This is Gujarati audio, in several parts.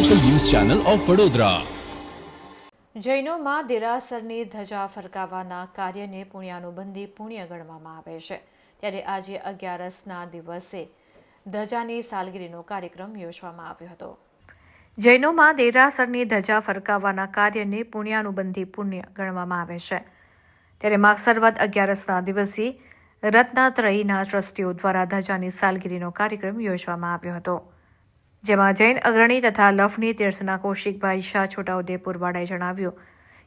ચેનલ ઓફ વડોદરા જૈનોમાં દેરાસરની ધજા ફરકાવવાના કાર્યને પુણ્યાનુબંધી પુણ્ય ગણવામાં આવે છે. ત્યારે આજે અગિયારસના દિવસે ધજાની સાલગીરીનો કાર્યક્રમ યોજવામાં આવ્યો હતો. જૈનોમાં દેરાસરની ધજા ફરકાવવાના કાર્યને પુણ્યાનુબંધી પુણ્ય ગણવામાં આવે છે. ત્યારે માગસરવદ અગિયારસના દિવસે રત્નાત્રયીના ટ્રસ્ટીઓ દ્વારા ધજાની સાલગીરીનો કાર્યક્રમ યોજવામાં આવ્યો હતો. જેમાં જૈન અગ્રણી તથા લફની તીર્થના કૌશિકભાઈ શાહ છોટાઉદેપુરવાળાએ જણાવ્યું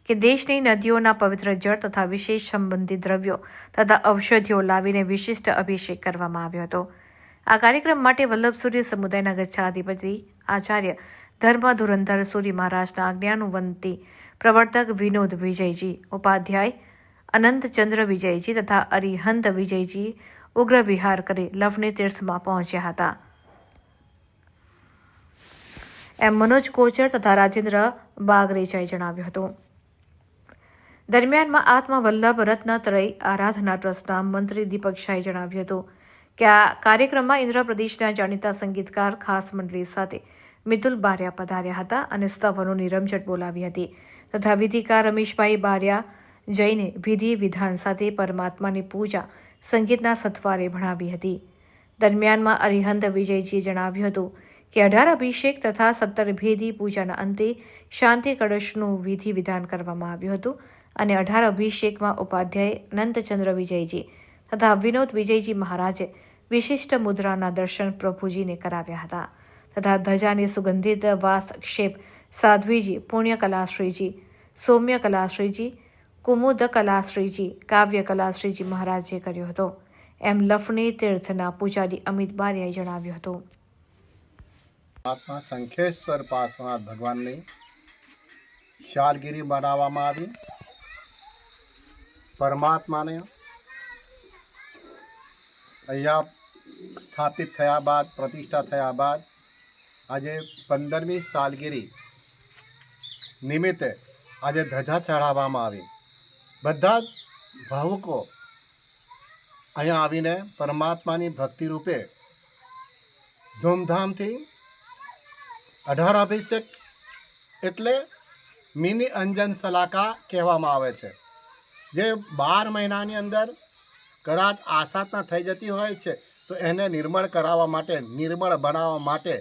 કે દેશની નદીઓના પવિત્ર જળ તથા વિશેષ સંબંધિત દ્રવ્યો તથા ઔષધિઓ લાવીને વિશિષ્ટ અભિષેક કરવામાં આવ્યો હતો. આ કાર્યક્રમ માટે વલ્લભ સૂર્ય સમુદાયના ગચ્છાધિપતિ આચાર્ય ધર્મ ધુરંધર સૂરી મહારાજના આજ્ઞાનુવંતી પ્રવર્તક વિનોદ વિજયજી, ઉપાધ્યાય અનંતચંદ્ર વિજયજી તથા અરિહંત વિજયજી ઉગ્ર વિહાર કરી લવની તીર્થમાં પહોંચ્યા હતા. એમ મનોજ કોચર તથા રાજેન્દ્ર બાગરેચાએ જણાવ્યું હતું. દરમિયાનમાં આત્મવલ્લભ રત્નત્રય આરાધના ટ્રસ્ટના મંત્રી દીપક શાહે જણાવ્યું હતું કે આ કાર્યક્રમમાં ઇન્દ્રપ્રદેશના જાણીતા સંગીતકાર, ખાસ મંડળી સાથે મિતુલ બારિયા પધાર્યા હતા અને સ્તવનોની રમઝટ બોલાવી હતી તથા વિધિકાર રમેશભાઈ બારિયા જઈને વિધિ, વિધાન સાથે પરમાત્માની પૂજા સંગીતના સથવારે ભણાવી હતી. દરમિયાનમાં અરિહંત વિજયજીએ જણાવ્યું હતું કે અઢાર અભિષેક તથા સત્તર ભેદી પૂજાના અંતે શાંતિ કળશનું વિધિ વિધાન કરવામાં આવ્યું હતું અને અઢાર અભિષેકમાં ઉપાધ્યાય અનંતચંદ્ર વિજયજી તથા વિનોદ વિજયજી મહારાજે વિશિષ્ટ મુદ્રાના દર્શન પ્રભુજીને કરાવ્યા હતા તથા ધજાની સુગંધિત વાસક્ષેપ સાધ્વીજી પુણ્ય કલાશ્રીજી સૌમ્ય કલાશ્રીજી કુમુદ કલાશ્રીજી કાવ્ય કલાશ્રીજી મહારાજે કર્યો હતો. એમ લફણી તીર્થના પૂજારી અમિત બારિયાએ જણાવ્યું હતું. મહાત્મા શંખેશ્વર પાર્શ્વનાથ ભગવાનની શાલગીરી બનાવવામાં આવી. પરમાત્માને અહીંયા સ્થાપિત થયા બાદ, પ્રતિષ્ઠા થયા બાદ, આજે પંદરમી સાલગીરી નિમિત્તે આજે ધજા ચઢાવવામાં આવી. બધા જ ભાવુકો અહીંયા આવીને પરમાત્માની ભક્તિ રૂપે ધૂમધામથી અઢાર અભિષેક એટલે મિની અંજન સલાકા કહેવામાં આવે છે. જે બાર મહિનાની અંદર કદાચ આસાતના થઈ જતી હોય છે, તો એને નિર્મળ કરાવવા માટે, નિર્મળ બનાવવા માટે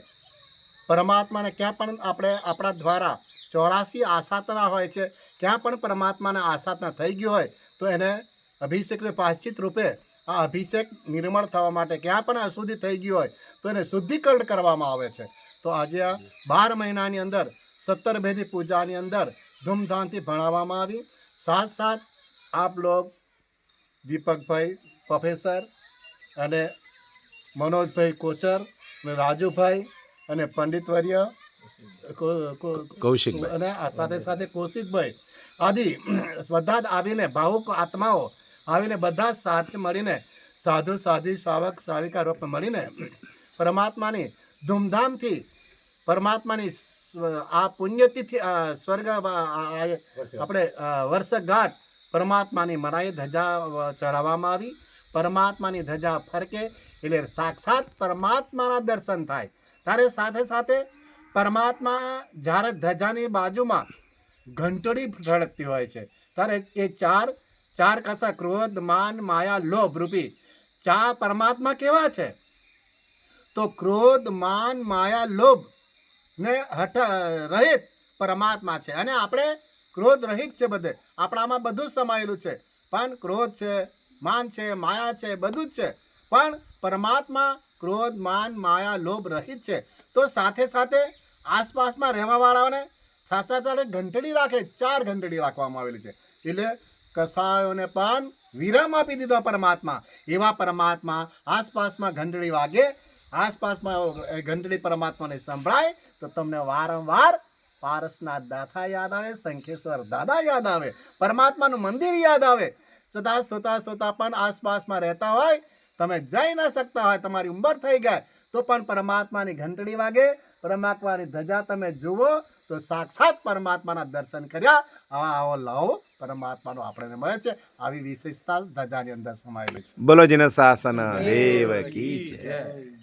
પરમાત્માને ક્યાં પણ આપણે આપણા દ્વારા ચોરાસી આસાતના હોય છે, ક્યાં પણ પરમાત્માને આસાતના થઈ ગયું હોય, તો એને અભિષેકને પાશ્ચિત રૂપે આ અભિષેક નિર્મળ થવા માટે ક્યાં પણ અશુદ્ધિ થઈ ગયું હોય, તો એને શુદ્ધિકરણ કરવામાં આવે છે. તો આજે આ બાર મહિનાની અંદર સત્તર ભેદી પૂજાની અંદર ધૂમધામથી ભણાવવામાં આવી. સાથ સાથ આપ લોગ દીપકભાઈ પ્રોફેસર અને મનોજભાઈ કોચર અને રાજુભાઈ અને પંડિતવર્ય વર્ય કૌશિક અને આ સાથે સાથે કૌશિકભાઈ. આદિ બધા જ આવીને ભાવુક આત્માઓ આવીને બધા જ સાથે મળીને સાધુ સાધી શ્રાવક શ્રાવિકા રૂપે મળીને પરમાત્માની ધૂમધામથી પરમાત્માની આ પુણ્યતિથિ સ્વર્ગ આપણે વર્ષગાંઠ પરમાત્માની મનાઈ ધજા ચઢાવવામાં ચડાવવામાં આવી. પરમાત્માની ધજા ફરકે એટલે સાક્ષાત પરમાત્માના દર્શન થાય. ત્યારે સાથે સાથે પરમાત્મા જ્યારે ધજાની બાજુમાં ઘંટડી ધડકતી હોય છે ત્યારે એ ચાર ચાર કસા ક્રોધ માન માયા લોભ રૂપી ચા પરમાત્મા કેવા છે? તો ક્રોધ, માન, માયા, લોભ ને હઠ રહિત પરમાત્મા છે. અને આપણે ક્રોધ રહિત છે બધે. આપણામાં બધું સમાયેલું છે. પણ ક્રોધ છે, માન છે, માયા છે, બધું જ છે. પણ પરમાત્મા ક્રોધ, માન, માયા, લોભ રહિત છે. તો સાથે સાથે આસપાસમાં રહેવાવાળાઓને સાથે સાથે ઘંટડી રાખે. ચાર ઘંટડી રાખવામાં આવેલી છે. એટલે કસાયોને પણ વિરામ આપી દીધો પરમાત્મા. એવા પરમાત્મા આસપાસમાં ઘંટડી વાગે આસપાસમાં ઘંટડી પરમાત્માને સંભળાય તો તમને વારંવાર પારસના દાથા યાદ આવે, શંખેશ્વર દાદા યાદ આવે, પરમાત્માનું મંદિર યાદ આવે. સદા સોતા સોતા પણ આસપાસમાં રહેતા હોય, તમે જઈ ન શકતા હોય, તમારી ઉંમર થઈ ગયા. તો પણ પરમાત્માની ઘંટડી વાગે, પરમાત્માની ધજા તમે જુઓ, તો સાક્ષાત પરમાત્માના દર્શન કર્યા. આવા આવો લાવો પરમાત્માનો આપણને મળે છે. આવી વિશેષતા ધજાની અંદર સમાયેલી છે. બોલો જીને શાસન દેવ કી જય.